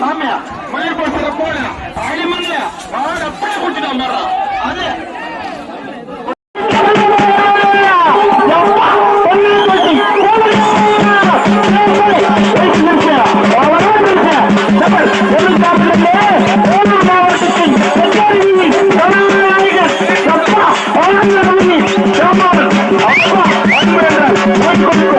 சாமியா? மயில் போட்டு போல அடிமல்ல வாழ அப்படியே குடிச்சிட்டான் பாரு அது. Thank you.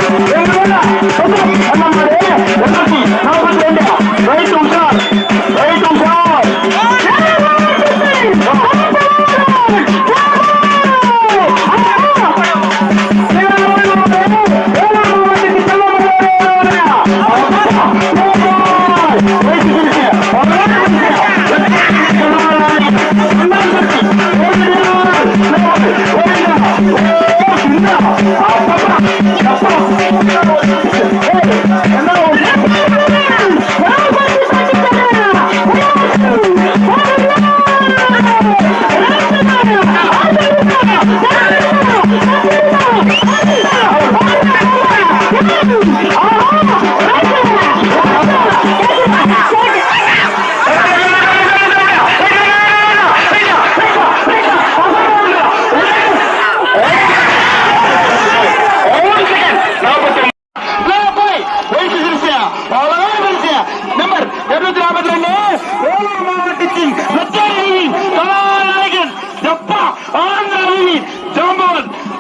Hey!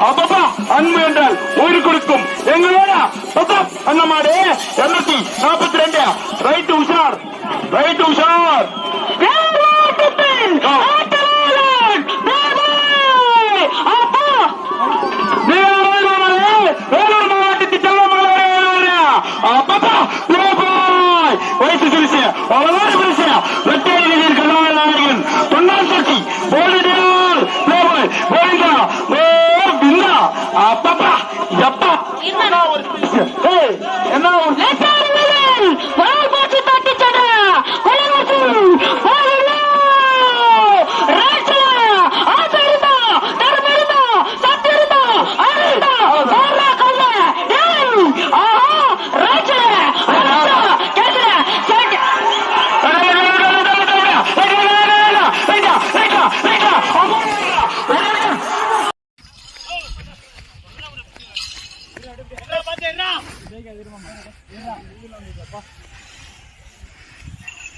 அப்பப்பா அன்பு என்றால் உயிர் கொடுக்கும். எங்களோட பிரதாப் அண்ணமாடு இருநூத்தி நாற்பத்தி ரெண்டு. ரைட் உஷார் ரைட் உஷார். வேலூர் மாவட்டத்தில் செல்வமலை அப்பப்பா வயசு சிறுசு அவ்வளவு சிறுசு. வெட்டேரி அப்பப்பா எப்பா? என்ன? ஒரு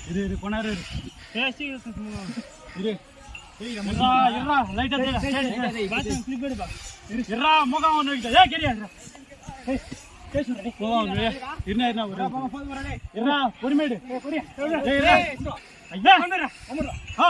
இரு இரு கொண்டாரு பேசி இரு இருடா இருடா லைட்டா தேடா சரி பாத்து கிளிப் எடுப்பா இருடா முகம் ஒன்னு வைக்க ஏய் கேரியா இருடா ஏய் பேசு டேய் போவா ஒன்னு இருடா இருடா ஒரு இருடா பொறுமைடு ஏய் இருடா ஐயா வந்துடா வந்துடா ஆ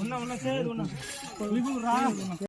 ఉన్నా ఉన్నా సార్ ఉన్నా. రా